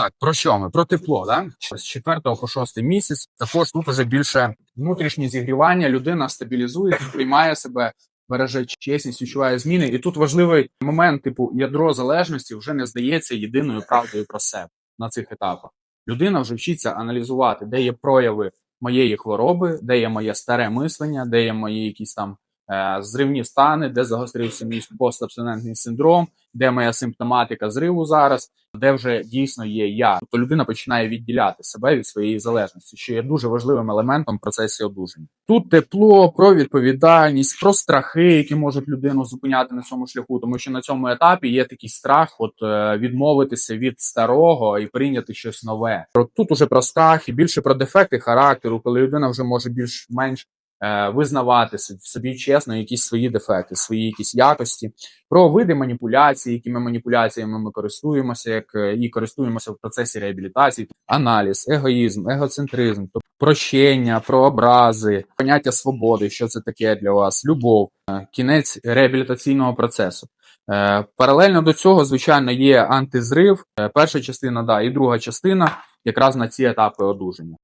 Так, про що ми? Про тепло, да? З 4 по 6 місяць. Також тут уже більше внутрішнє зігрівання. Людина стабілізує, приймає себе, береже чесність, відчуває зміни. І тут важливий момент, типу, ядро залежності вже не здається єдиною правдою про себе на цих етапах. Людина вже вчиться аналізувати, де є прояви моєї хвороби, де є моє старе мислення, де є мої якісь там зривні стани, де загострився мій постабстинентний синдром, де моя симптоматика зриву зараз, де вже дійсно є я. Тобто людина починає відділяти себе від своєї залежності, що є дуже важливим елементом в процесі одужання. Тут тепло, про відповідальність, про страхи, які можуть людину зупиняти на цьому шляху, тому що на цьому етапі є такий страх, от е, відмовитися від старого і прийняти щось нове. Про тут уже про страх і більше про дефекти характеру, коли людина вже може більш-менш е, визнавати в собі чесно якісь свої дефекти, свої якісь якості, про види маніпуляцій, якими маніпуляціями ми користуємося, як е, і користуємося в процесі реабілітації, аналіз, егоїзм, егоцентризм, тобто прощення, про образи, поняття свободи, що це таке для вас, любов, е, кінець реабілітаційного процесу. Е, Паралельно до цього, звичайно, є антизрив. Е, Перша частина, да, і друга частина якраз на ці етапи одужання.